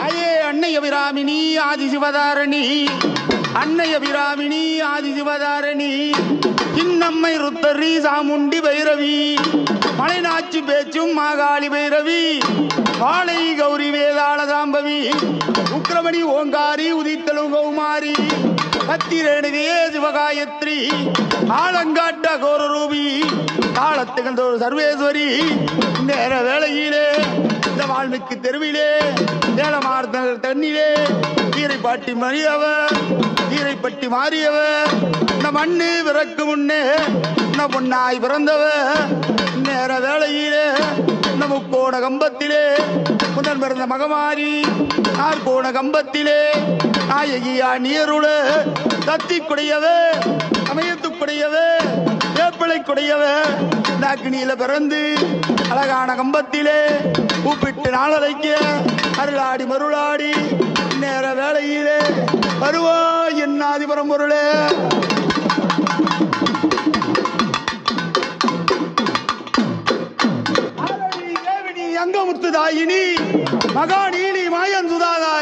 அயே அன்னைய விராமினி ஆதி சிவதாரணி. அன்னைய விராமினி ஆதி சிவதாரணி. இன்னம்மை ருத்தரி சாமுண்டி பைரவி. மலைநாச்சி பேச்சும் மாகாளி பைரவி. வாழை கௌரி வேதாள சாம்பவி. உக்கிரமணி ஓங்காரி உதித்தலு கௌமாரி. கத்திரேணுகையே சிவகாயத்ரி ஆலங்காட்ட கோரரூபி தாளத்துகந்தோர் சர்வேஸ்வரி நேர வேளையிலே இந்த வாழ்வுக்கு தெருவிலே ஏலமார்த்தல் தண்ணிலே கீரைப்பாட்டி மறியவர் கீரைப்பட்டி மாறியவர் இந்த மண்ணு விறக்கு முன்னே இந்த பொன்னாய் பிறந்தவர் நேர முக்கோண கம்பத்திலே முதன் பிறந்த மகமாரி நாற்கோண கம்பத்திலே நாயகியா நீருள தத்தி குடையவே சமயத்துக்குடையவே வேப்பிலை குடையவே நாக்கினியில பிறந்து அழகான கம்பத்திலே கூப்பிட்டு நாளலைக்க அருளாடி மருளாடி நேர வேளையிலே வருவா என் ஆதிபரம் பொருளே. அங்கமுத்து தாயினி மகாநீலி மாயன் சுதாதா